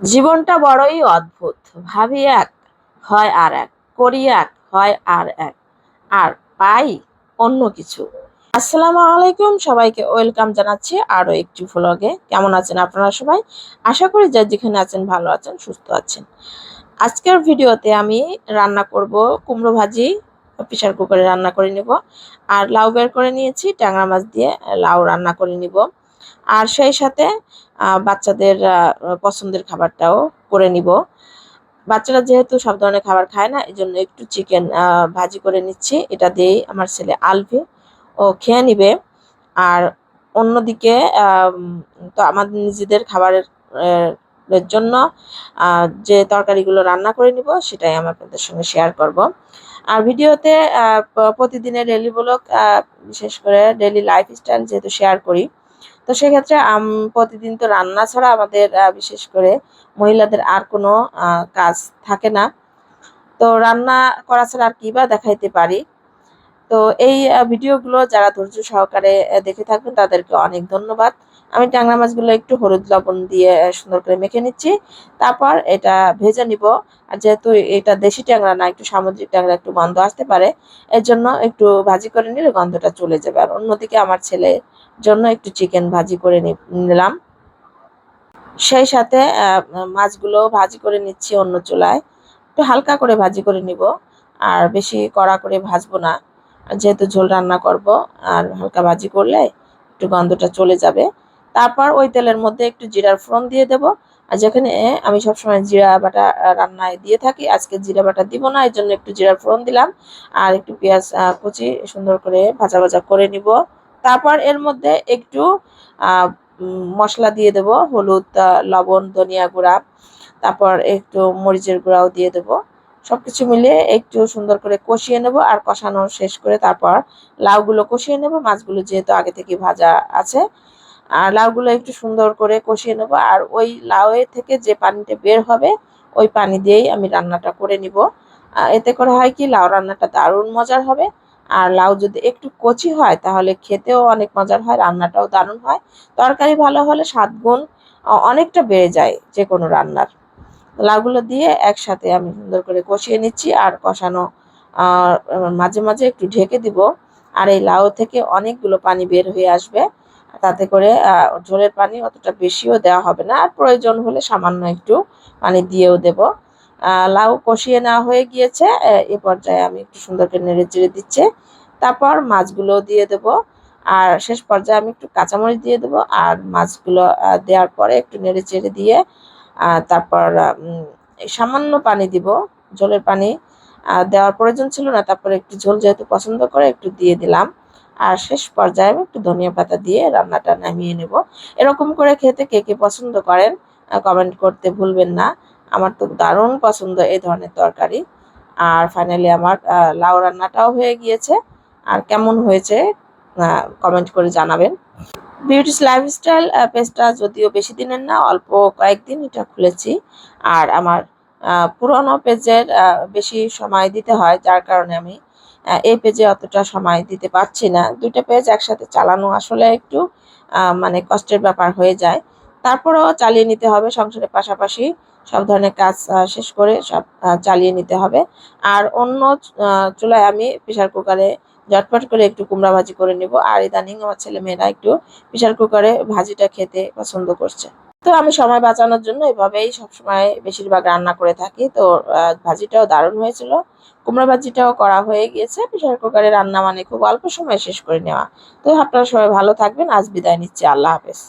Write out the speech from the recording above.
জীবনটা বড়ই অদ্ভুত। ভাবি এক, হয় আর এক করি এক, হয় আর এক, আর পাই অন্য কিছু। আসসালামু আলাইকুম সবাইকে, ওয়েলকাম জানাচ্ছি আরও একটি ভ্লগে কেমন আছেন আপনারা সবাই? আশা করি যার যেখানে আছেন ভালো আছেন, সুস্থ আছেন। আজকের ভিডিওতে আমি রান্না করব কুমড়ো ভাজি প্রেশার কুকারে রান্না করে নিব। আর লাউ বের করে নিয়েছি, ট্যাংরা মাছ দিয়ে লাউ রান্না করে নিব। আর সেই সাথে বাচ্চাদের পছন্দের খাবারটাও করে নিব। বাচ্চারা যেহেতু সব ধরনের খাবার খায় না এই জন্য একটু চিকেন ভাজি করে নিচ্ছি। এটা দিয়েই আমার ছেলে আলভি, ও খেয়ে নিবে। আর অন্যদিকে তো আমাদের নিজেদের খাবারের জন্য যে তরকারিগুলো রান্না করে নিব, সেটাই আমি আপনাদের সঙ্গে শেয়ার করব। আর ভিডিওতে প্রতিদিনের ডেলি ব্লগ বিশেষ করে ডেলি লাইফস্টাইল যেহেতু শেয়ার করি তো সেক্ষেত্রে প্রতিদিন তো রান্না ছাড়া আমাদের বিশেষ করে মহিলাদের আর কোনো কাজ থাকে না। তো রান্না করা ছাড়া আর কি বা দেখাইতে পারি? তো এই ভিডিওগুলো যারা ধৈর্য সহকারে দেখে থাকবেন, তাদেরকে অনেক ধন্যবাদ। আমি ট্যাংরা মাছগুলো একটু হলুদ লবণ দিয়ে সুন্দর করে মেখে নিচ্ছি। তারপর এটা ভেজে নিব। আর যেহেতু এটা দেশি ট্যাংরা না, একটু সামুদ্রিক ট্যাংরা, একটু গন্ধ আসতে পারে, এর জন্য একটু ভাজি করে নিলে গন্ধটা চলে যাবে। আর অন্যদিকে আমার ছেলে জন্য একটু চিকেন ভাজি করে নিলাম। সেই সাথে মাছগুলো ভাজি করে নিচ্ছি অন্য চুলায়। একটু হালকা করে ভাজি করে নিব। আর বেশি কড়া করে ভাজবো না। যেহেতু ঝোল রান্না করব আর হালকা ভাজি করলে একটু গন্ধটা চলে যাবে। তারপর ওই তেলের মধ্যে একটু জিরার ফোড়ন দিয়ে দেব। আর যেখানে আমি সবসময় জিরা বাটা রান্নায় দিয়ে থাকি, আজকে জিরা বাটা দিব না এই জন্য একটু জিরার ফোড়ন দিলাম। আর একটু পেঁয়াজ কুচি সুন্দর করে ভাজা ভাজা করে নিব। তারপর এর মধ্যে একটু মশলা দিয়ে দেব, হলুদ লবণ, ধনিয়া গুঁড়া। তারপর একটু মরিচের গুঁড়াও দিয়ে দেব। সবকিছু মিলিয়ে একটু সুন্দর করে কষিয়ে নেব আর কষানো শেষ করে তারপর লাউগুলো কষিয়ে নেব। মাছগুলো যেহেতু আগে থেকে ভাজা আছে, আর লাউগুলো একটু সুন্দর করে কষিয়ে নেব। আর ওই লাউয়ের থেকে যে পানিটা বের হবে, ওই পানি দিয়েই আমি রান্নাটা করে নিব। এতে করে হয় কি, লাউ রান্নাটা দারুণ মজার হবে। আর লাউ যদি একটু কচি হয়, তাহলে খেতেও অনেক মজার হয়, রান্নাটাও দারুণ হয়। তরকারি ভালো হলে স্বাদ গুণ অনেকটা বেড়ে যায় যে কোনো রান্নার। লাউগুলো দিয়ে একসাথে আমি সুন্দর করে কষিয়ে নিচ্ছি আর কষানো মাঝে মাঝে একটু ঢেকে দিব। আর এই লাউ থেকে অনেকগুলো পানি বের হয়ে আসবে। তাতে করে ঝোলের পানি অতটা বেশিও দেওয়া হবে না। আর প্রয়োজন হলে সামান্য একটু পানি দিয়েও দেব। লাউ কষিয়ে নেওয়া হয়ে গিয়েছে। এ পর্যায়ে আমি একটু সুন্দর করে নেড়ে চেড়ে দিচ্ছে। তারপর মাছগুলো দিয়ে দেব। আর শেষ পর্যায়ে আমি একটু কাঁচামরিচ দিয়ে দেবো। আর মাছগুলো দেওয়ার পরে একটু নেড়ে চেড়ে দিয়ে তারপর সামান্য পানি দিব ঝোলের পানি। দেওয়ার প্রয়োজন ছিল না, তারপরে একটু ঝোল যেহেতু পছন্দ করে একটু দিয়ে দিলাম। আর শেষ পর্যায়ে একটু ধনিয়া পাতা দিয়ে রান্নাটা নামিয়ে নেব। এরকম করে খেতে কে কে পছন্দ করেন কমেন্ট করতে ভুলবেন না। আমার তো দারুণ পছন্দ এই ধরনের তরকারি। আর ফাইনালি আমার লাউ রান্নাটাও হয়ে গিয়েছে। আর কেমন হয়েছে কমেন্ট করে জানাবেন। বিউটিস লাইফস্টাইল পেজটা যদিও বেশি দিনের না, অল্প কয়েকদিন এটা খুলেছি। আর আমার পুরনো পেজের বেশি সময় দিতে হয়, যার কারণে আমি এই পেজে অতটা সময় দিতে পারছি না। দুইটা পেজ একসাথে চালানো আসলে একটু মানে কষ্টের ব্যাপার হয়ে যায়। তারপরেও চালিয়ে নিতে হবে, সংসারের পাশাপাশি সব ধরনের কাজ শেষ করে সব চালিয়ে নিতে হবে। আর অন্য চুলায় আমি প্রেশার কুকারে ঝটপট করে একটু কুমড়া ভাজি করে নিব। আর ইদানিং আমার ছেলে মেয়েরা একটু প্রেশার কুকারে ভাজিটা খেতে পছন্দ করছে। তো আমি সময় বাঁচানোর জন্য এভাবেই সবসময় বেশিরভাগ রান্না করে থাকি। তো ভাজিটাও দারুণ হয়েছিল। কুমড়া ভাজিটাও করা হয়ে গিয়েছে। প্রেশার কুকারে রান্না মানে খুব অল্প সময় শেষ করে নেওয়া। তো আপনারা সবাই ভালো থাকবেন। আজ বিদায় নিচ্ছি। আল্লাহ হাফেজ।